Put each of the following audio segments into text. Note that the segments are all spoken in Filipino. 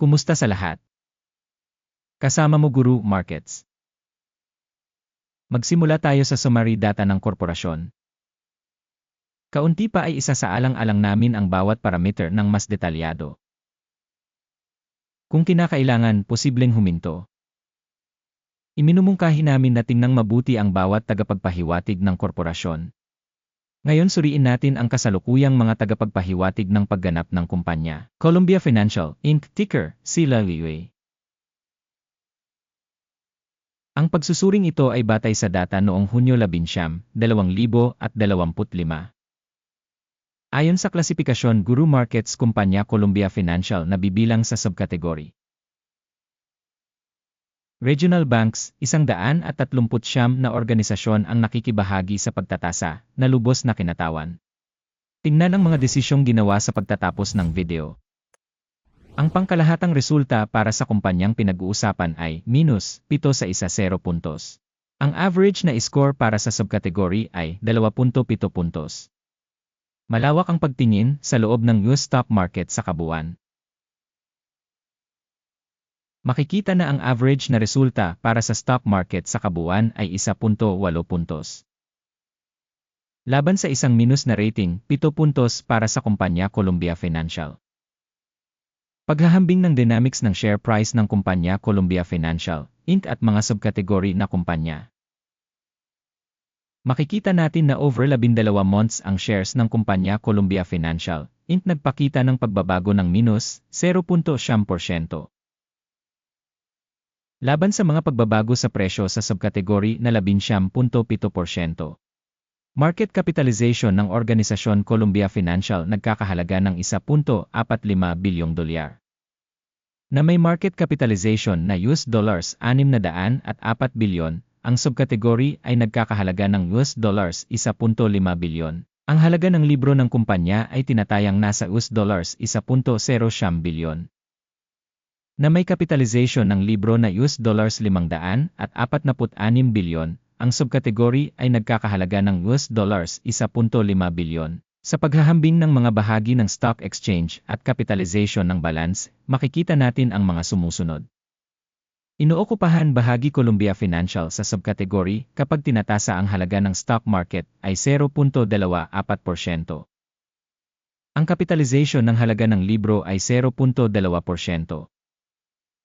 Kumusta sa lahat? Kasama mo Guru Markets. Magsimula tayo sa summary data ng korporasyon. Kaunti pa ay isa sa alang-alang namin ang bawat parameter ng mas detalyado. Kung kinakailangan, posibleng huminto. Iminumungkahi namin na tingnang mabuti ang bawat tagapagpahiwatig ng korporasyon. Ngayon suriin natin ang kasalukuyang mga tagapagpahiwatig ng pagganap ng kumpanya. Columbia Financial, Inc. Ticker, CLUA. Ang pagsusuring ito ay batay sa data noong Hunyo 11, 2025. Ayon sa klasifikasyon Guru Markets Kumpanya Columbia Financial na bibilang sa subkategory. Regional banks, isang daan at tatlumput siyam na organisasyon ang nakikibahagi sa pagtatasa, na lubos na kinatawan. Tingnan ang mga desisyong ginawa sa pagtatapos ng video. Ang pangkalahatang resulta para sa kumpanyang pinag-uusapan ay minus 7 sa isa 0 puntos. Ang average na score para sa subkategory ay 2.7 puntos. Malawak ang pagtingin sa loob ng US stock market sa kabuuan. Makikita na ang average na resulta para sa stock market sa kabuuan ay 1.8 puntos. Laban sa isang minus na rating, 7 puntos para sa kumpanya Columbia Financial. Paghahambing ng dynamics ng share price ng kumpanya Columbia Financial, Inc. at mga subkategory na kumpanya. Makikita natin na over 12 months ang shares ng kumpanya Columbia Financial, Inc. nagpakita ng pagbabago ng minus 0.7%. Laban sa mga pagbabago sa presyo sa subkategory na 11.7%. Market capitalization ng organisasyon Columbia Financial nagkakahalaga ng 1.45 bilyong dolyar. Na may market capitalization na US dollars 600 at 4 bilyon, ang subkategory ay nagkakahalaga ng US dollars 1.5 bilyon. Ang halaga ng libro ng kumpanya ay tinatayang nasa US dollars 1.0 bilyon na may kapitalization ng libro na US dollars 500 at 46 bilyon, ang subkategory ay nagkakahalaga ng US dollars 1.5 bilyon. Sa paghahambing ng mga bahagi ng stock exchange at capitalization ng balance, makikita natin ang mga sumusunod. Inookupahan bahagi Columbia Financial sa subkategory kapag tinatasa ang halaga ng stock market ay 0.24%. Ang capitalization ng halaga ng libro ay 0.2%.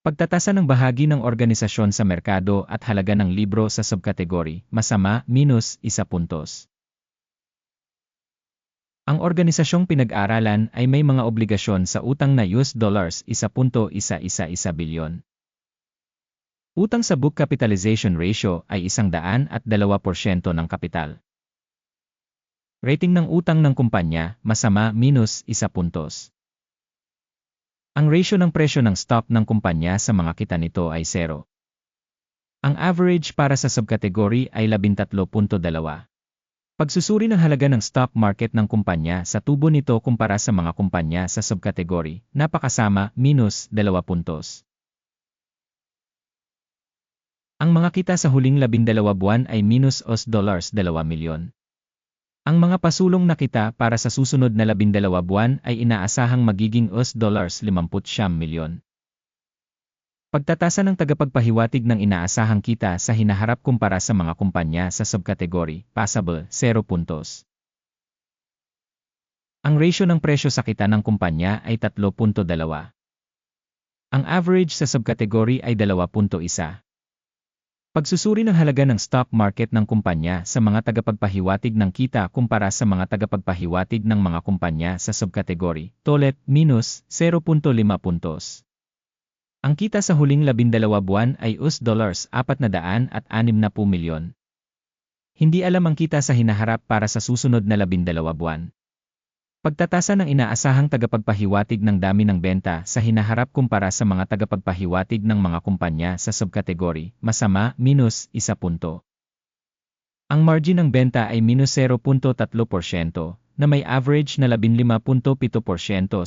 Pagtatasa ng bahagi ng organisasyon sa merkado at halaga ng libro sa subkategory, masama, minus, isa puntos. Ang organisasyong pinag-aralan ay may mga obligasyon sa utang na US dollars 1.111 bilyon. Utang sa book capitalization ratio ay isang daan at 2% ng kapital. Rating ng utang ng kumpanya, masama, minus, isa puntos. Ang ratio ng presyo ng stock ng kumpanya sa mga kita nito ay 0. Ang average para sa subkategory ay 13.2. Pagsusuri ng halaga ng stock market ng kumpanya sa tubo nito kumpara sa mga kumpanya sa subkategory, napakasama, minus 2 puntos. Ang mga kita sa huling 12 buwan ay minus os dollars 2 milyon. Ang mga pasulong na kita para sa susunod na 12 buwan ay inaasahang magiging US dollars 50 milyon. Pagtatasa ng tagapagpahiwatig ng inaasahang kita sa hinaharap kumpara sa mga kumpanya sa subkategory, passable, 0 puntos. Ang ratio ng presyo sa kita ng kumpanya ay 3.2. Ang average sa subkategory ay 2.1. Pagsusuri ng halaga ng stock market ng kumpanya sa mga tagapagpahiwatig ng kita kumpara sa mga tagapagpahiwatig ng mga kumpanya sa subkategory, tolet, minus 0.5 puntos. Ang kita sa huling 12 buwan ay US dollars 400 at 60 milyon. Hindi alam ang kita sa hinaharap para sa susunod na 12 buwan. Pagtatasa ng inaasahang tagapagpahiwatig ng dami ng benta sa hinaharap kumpara sa mga tagapagpahiwatig ng mga kumpanya sa subkategory, masama, minus, isa punto. Ang margin ng benta ay minus 0.3% na may average na 15.7%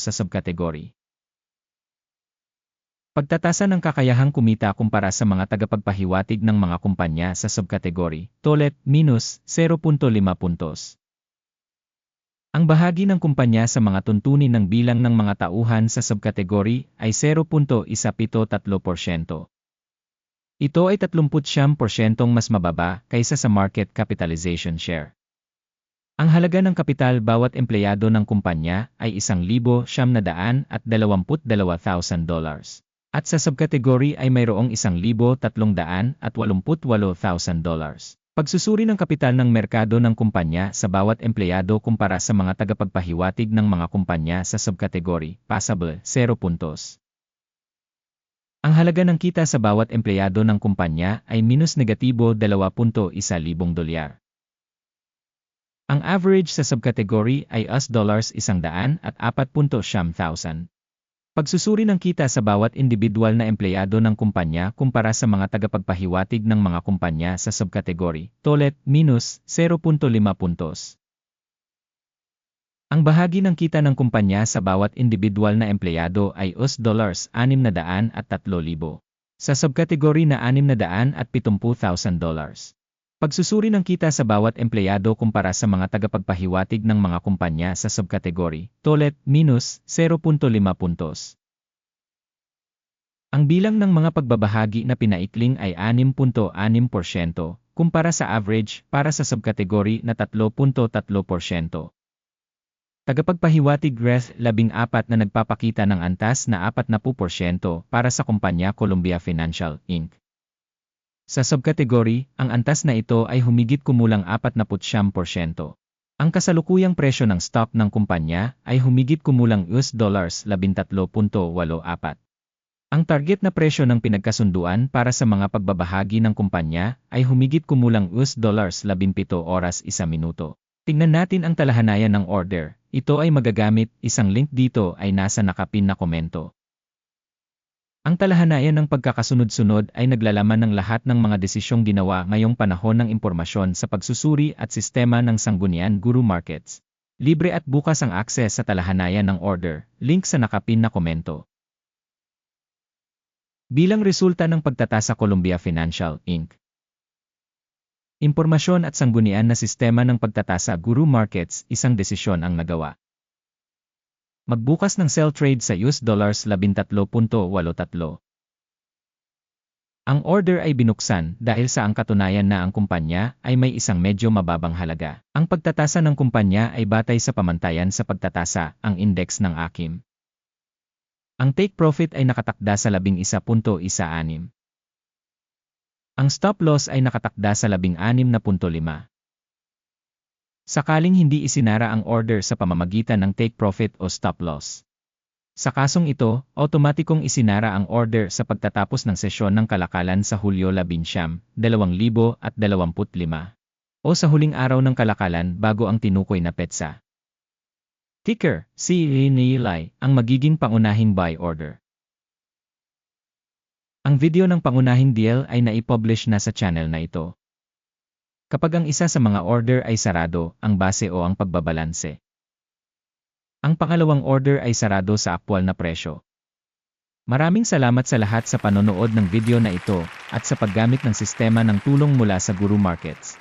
sa subkategory. Pagtatasa ng kakayahang kumita kumpara sa mga tagapagpahiwatig ng mga kumpanya sa subkategory, tolet, minus 0.5 puntos. Ang bahagi ng kumpanya sa mga tuntunin ng bilang ng mga tauhan sa subkategory ay 0.173%. Ito ay 30% mas mababa kaysa sa market capitalization share. Ang halaga ng kapital bawat empleyado ng kumpanya ay 1,722,000 dollars. At sa subkategory ay mayroong 1,388,000 dollars. Pagsusuri ng kapital ng merkado ng kumpanya sa bawat empleyado kumpara sa mga tagapagpahiwatig ng mga kumpanya sa subkategory, passable, 0 puntos. Ang halaga ng kita sa bawat empleyado ng kumpanya ay minus negatibo 2.1 libong dolyar. Ang average sa subkategory ay US dollars 100 at 4.7,000. Pagsusuri ng kita sa bawat individual na empleyado ng kumpanya kumpara sa mga tagapagpahiwatig ng mga kumpanya sa subkategory, tolet, minus 0.5 puntos. Ang bahagi ng kita ng kumpanya sa bawat individual na empleyado ay US dollars 600 at 3,000. Sa subkategory na 600 at 70,000 dollars. Pagsusuri ng kita sa bawat empleyado kumpara sa mga tagapagpahiwatig ng mga kumpanya sa subkategory, tolet, minus 0.5 puntos. Ang bilang ng mga pagbabahagi na pinaikling ay 6.6% kumpara sa average para sa subkategory na 3.3%. Tagapagpahiwatig Greth 14 na nagpapakita ng antas na 40% para sa kumpanya Columbia Financial, Inc. Sa subkategory, ang antas na ito ay humigit kumulang 49%. Ang kasalukuyang presyo ng stock ng kumpanya ay humigit kumulang US dollars 13.84. Ang target na presyo ng pinagkasunduan para sa mga pagbabahagi ng kumpanya ay humigit kumulang US dollars 17 oras 1 minuto. Tingnan natin ang talahanayan ng order. Ito ay magagamit, isang link dito ay nasa nakapin na komento. Ang talahanayan ng pagkakasunod-sunod ay naglalaman ng lahat ng mga desisyong ginawa ngayong panahon ng impormasyon sa pagsusuri at sistema ng Sanggunian Guru Markets. Libre at bukas ang akses sa talahanayan ng order, link sa nakapin na komento. Bilang resulta ng pagtatasa Columbia Financial, Inc. Impormasyon at sanggunian na sistema ng pagtatasa Guru Markets, isang desisyon ang nagawa. Magbukas ng sell trade sa US dollars 13.83. Ang order ay binuksan dahil sa ang katunayan na ang kumpanya ay may isang medyo mababang halaga. Ang pagtatasa ng kumpanya ay batay sa pamantayan sa pagtatasa, ang index ng AKIM. Ang take profit ay nakatakda sa 11.16. Ang stop loss ay nakatakda sa 16.5. Sakaling hindi isinara ang order sa pamamagitan ng take profit o stop loss. Sa kasong ito, otomatikong isinara ang order sa pagtatapos ng sesyon ng kalakalan sa Hulyo 11, 2025 o sa huling araw ng kalakalan bago ang tinukoy na petsa. Ticker, si Nilay, ang magiging pangunahing buy order. Ang video ng pangunahing deal ay naipublish na sa channel na ito. Kapag ang isa sa mga order ay sarado, ang base o ang pagbabalanse. Ang pangalawang order ay sarado sa aktwal na presyo. Maraming salamat sa lahat sa panonood ng video na ito at sa paggamit ng sistema ng tulong mula sa Guru Markets.